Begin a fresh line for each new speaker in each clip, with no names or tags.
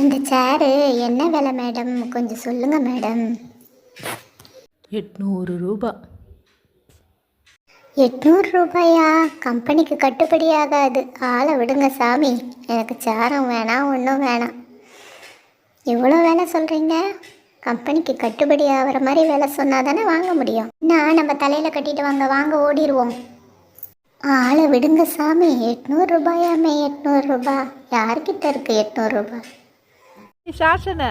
இந்த சேரு என்ன விலை மேடம் கொஞ்சம் சொல்லுங்க மேடம்
எட்நூறு ரூபா.
எட்நூறு ரூபாயா? கம்பெனிக்கு கட்டுப்படி ஆகாது. ஆளை விடுங்க சாமி. எனக்கு சேரம் வேணாம் ஒன்றும் வேணாம். இவ்வளோ வேலை சொல்கிறீங்க கம்பெனிக்கு கட்டுப்படி ஆகிற மாதிரி வேலை சொன்னால் தானே வாங்க முடியும். நான் நம்ம தலையில் கட்டிட்டு வாங்க வாங்க ஓடிடுவோம் ஆளை விடுங்க சாமி. எட்நூறு ரூபாயாமே எட்நூறு ரூபாய் யார்கிட்ட இருக்கு எட்நூறு ரூபாய்
சாசன.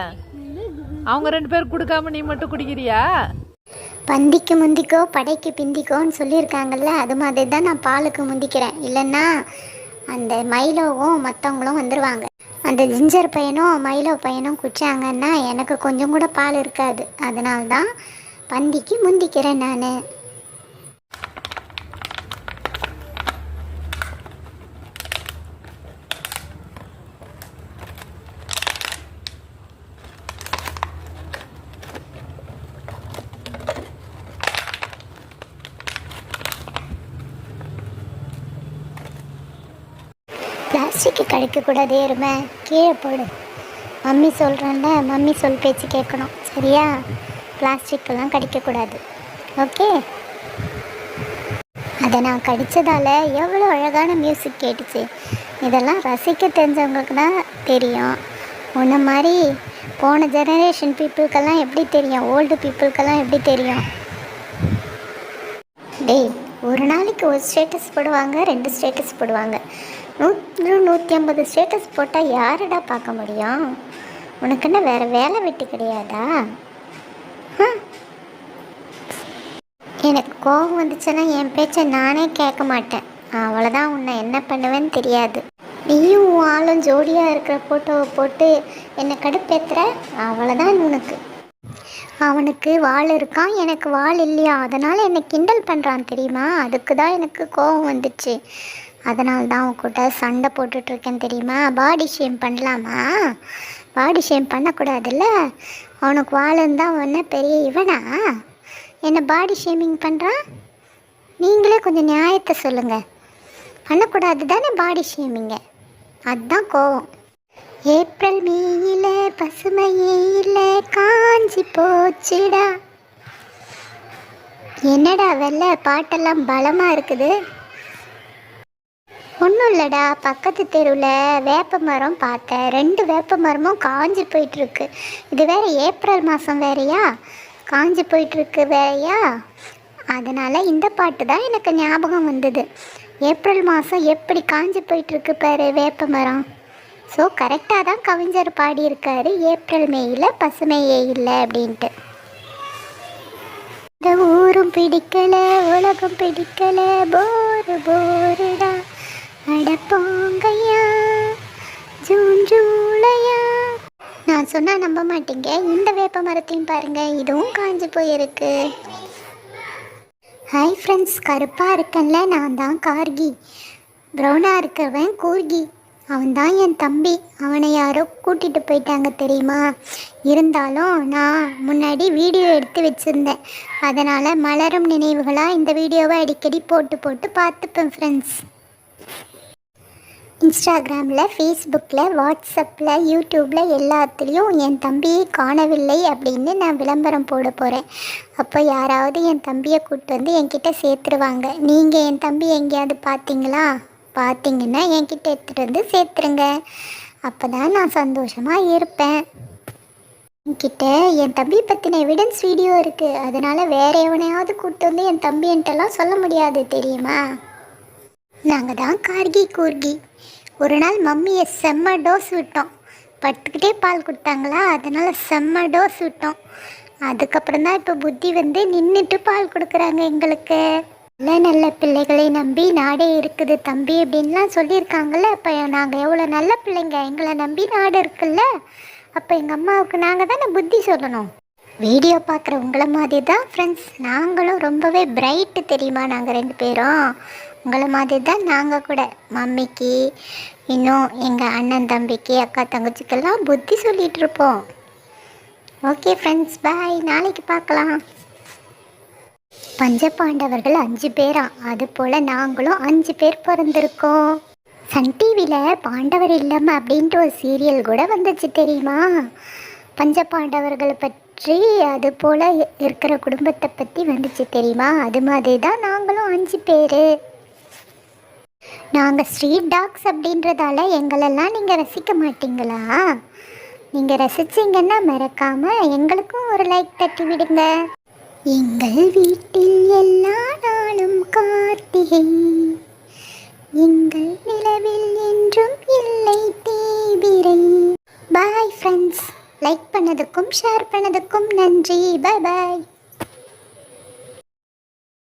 அவங்க ரெண்டு பேரும் கொடுக்காம நீ மட்டும் குடிக்கிறியா?
பந்திக்கு முந்திக்கோ படைக்கு பிந்திக்கோன்னு சொல்லியிருக்காங்கல்ல அது மாதிரி தான் நான் பாலுக்கு முந்திக்கிறேன். இல்லைன்னா அந்த மயிலோவும் மற்றவங்களும் வந்துடுவாங்க அந்த ஜிஞ்சர் பையனும் மயிலோ பையனும் குடிச்சாங்கன்னா எனக்கு கொஞ்சம் கூட பால் இருக்காது. அதனால தான் பந்திக்கு முந்திக்கிறேன் நான். பிளாஸ்டிக்கு கடிக்கக்கூடாது எருமை கீழே போடு மம்மி சொல்கிறேன்ல மம்மி சொல் பேச்சு கேட்கணும். சரியா? பிளாஸ்டிக்கெல்லாம் கடிக்கக்கூடாது. ஓகே? அதை நான் கடித்ததால் எவ்வளோ அழகான மியூசிக் கேட்டுச்சு. இதெல்லாம் ரசிக்க தெரிஞ்சவங்களுக்கு தான் தெரியும். உன்ன மாதிரி போன ஜெனரேஷன் பீப்புளுக்கெல்லாம் எப்படி தெரியும்? ஓல்டு பீப்புளுக்கெல்லாம் எப்படி தெரியும்? டேய் ஒரு நாளைக்கு ஒரு ஸ்டேட்டஸ் போடுவாங்க ரெண்டு ஸ்டேட்டஸ் போடுவாங்க. நூற்று நூற்றி ஐம்பது ஸ்டேட்டஸ் போட்டால் யாரடா பார்க்க முடியும்? உனக்கு என்ன வேறு வேலை வெட்டி கிடையாதா? எனக்கு கோபம் வந்துச்சுன்னா என் பேச்சை நானே கேட்க மாட்டேன். அவ்வளோதான் உன்னை என்ன பண்ணுவேன்னு தெரியாது. நீயும் ஆளும் ஜோடியாக இருக்கிற ஃபோட்டோவை போட்டு என்னை கடுப்பேத்துற? அவ்வளோதான் உனக்கு. அவனுக்கு வாள் இருக்கான் எனக்கு வாள் இல்லையா? அதனால் என்னை கிண்டல் பண்ணுறான் தெரியுமா? அதுக்கு தான் எனக்கு கோபம் வந்துச்சு. அதனால தான் உன் கூட சண்டை போட்டுட்ருக்கேன் தெரியுமா? பாடி ஷேம் பண்ணலாமா? பாடி ஷேம் பண்ணக்கூடாதுல்ல? அவனுக்கு வாழந்தான் ஒன்று பெரிய இவனா? என்ன பாடி ஷேமிங் பண்ணுறான் நீங்களே கொஞ்சம் நியாயத்தை சொல்லுங்கள் பண்ணக்கூடாது தானே பாடி ஷேமிங்க அதுதான் கோவம். ஏப்ரல் மேயில பசுமையே இல்லை காஞ்சி போச்சுடா. என்னடா வெள்ளை? பாட்டெல்லாம் பலமாக இருக்குது. ஒன்றும் இல்லைடா. பக்கத்து தெருவில் வேப்ப மரம் பார்த்தேன். ரெண்டு வேப்ப மரமும் காஞ்சி போயிட்டுருக்கு. இது வேறு ஏப்ரல் மாதம் வேறயா? காஞ்சி போயிட்டுருக்கு வேறயா? அதனால் இந்த பாட்டு தான் எனக்கு ஞாபகம் வந்தது. ஏப்ரல் மாதம் எப்படி காஞ்சி போயிட்டுருக்கு பாரு வேப்ப மரம். ஸோ கரெக்டாக தான் கவிஞர் பாடியிருக்காரு. ஏப்ரல் மேயில் பசுமையே இல்லை அப்படின்ட்டு. இந்த ஊரும் பிடிக்கலை உலகம் பிடிக்கல போர் போருடா சொன்னால் நம்ப மாட்டீங்க. இந்த வேப்ப மரத்தையும் பாருங்கள் இதுவும் காஞ்சு போயிருக்கு. ஹாய் ஃப்ரெண்ட்ஸ் கருப்பாக இருக்கேன்ல. நான் தான் கார்கி. ப்ரௌனாக இருக்கிறவன் கூர்கி. அவன் தான் என் தம்பி. அவனை யாரோ கூட்டிகிட்டு போயிட்டாங்க தெரியுமா? இருந்தாலும் நான் முன்னாடி வீடியோ எடுத்து வச்சுருந்தேன். அதனால் மலரும் நினைவுகளாக இந்த வீடியோவை அடிக்கடி போட்டு போட்டு பார்த்துப்பேன் ஃப்ரெண்ட்ஸ் இன்ஸ்டாகிராமில் ஃபேஸ்புக்கில் வாட்ஸ்அப்பில் யூடியூப்பில் எல்லாத்துலேயும் என் தம்பியை காணவில்லை அப்படின்னு நான் விளம்பரம் போட போகிறேன் அப்போ யாராவது என் தம்பியை கூப்பிட்டு வந்து என்கிட்ட சேர்த்துருவாங்க. நீங்கள் என் தம்பி எங்கேயாவது பார்த்தீங்களா? பார்த்தீங்கன்னா என்கிட்ட எடுத்துகிட்டு வந்து சேர்த்துருங்க. அப்போ தான் நான் சந்தோஷமாக இருப்பேன். என்கிட்ட என் தம்பி பற்றின எவிடன்ஸ் வீடியோ இருக்குது அதனால் வேற எவனையாவது கூப்பிட்டு வந்து என் தம்பி என்கிட்டலாம் சொல்ல முடியாது தெரியுமா? நாங்கள் தான் கார்கி கூர்கி. ஒரு நாள் மம்மியை செம்ம டோஸ் விட்டோம். பட்டுக்கிட்டே பால் கொடுத்தாங்களா? அதனால் செம்ம டோஸ் விட்டோம். அதுக்கப்புறம் தான் இப்போ புத்தி வந்து நின்றுட்டு பால் கொடுக்குறாங்க எங்களுக்கு. நல்ல நல்ல பிள்ளைகளை நம்பி நாடே இருக்குது தம்பி அப்படின்லாம் சொல்லியிருக்காங்கல்ல. இப்போ நாங்கள் எவ்வளோ நல்ல பிள்ளைங்க? எங்களை நம்பி நாடு இருக்குல்ல. அப்போ எங்கள் அம்மாவுக்கு நாங்கள் தானே புத்தி சொல்லணும். வீடியோ பார்க்குற உங்களை மாதிரி தான் ஃப்ரெண்ட்ஸ் நாங்களும் ரொம்பவே பிரைட்டு தெரியுமா நாங்கள் ரெண்டு பேரும்? உங்களை மாதிரி தான் நாங்கள் கூட. மம்மிக்கு இன்னும் எங்கள் அண்ணன் தம்பிக்கு அக்கா தங்கச்சிக்கெல்லாம் புத்தி சொல்லிகிட்டு இருப்போம். ஓகே ஃப்ரெண்ட்ஸ் பாய் நாளைக்கு பார்க்கலாம். பஞ்சபாண்டவர்கள் அஞ்சு பேரா? அது போல் நாங்களும் அஞ்சு பேர் பிறந்திருக்கோம். சன் டிவியில் பாண்டவர் இல்லம் அப்படின்ட்டு ஒரு சீரியல் கூட வந்துச்சு தெரியுமா? பஞ்ச பாண்டவர்களை பற்றி அது போல் இருக்கிற குடும்பத்தை பற்றி வந்துச்சு தெரியுமா? அது மாதிரி தான் நாங்களும் அஞ்சு பேர். நாங்கள் ஸ்ட்ரீட் டாக்ஸ் அப்படின்றதால எங்களெல்லாம் நீங்கள் ரசிக்க மாட்டீங்களா? நீங்கள் ரசிச்சிங்கன்னா மறக்காமல் எங்களுக்கும் ஒரு லைக் தட்டி விடுங்க. எங்கள் வீட்டில் எல்லா நாளும் கார்த்திகை. எங்கள் நிலவில் என்றும் இல்லை தீவிரை. பாய் ஃப்ரெண்ட்ஸ் லைக் பண்ணதுக்கும் ஷேர் பண்ணதுக்கும் நன்றி. பாய் பாய்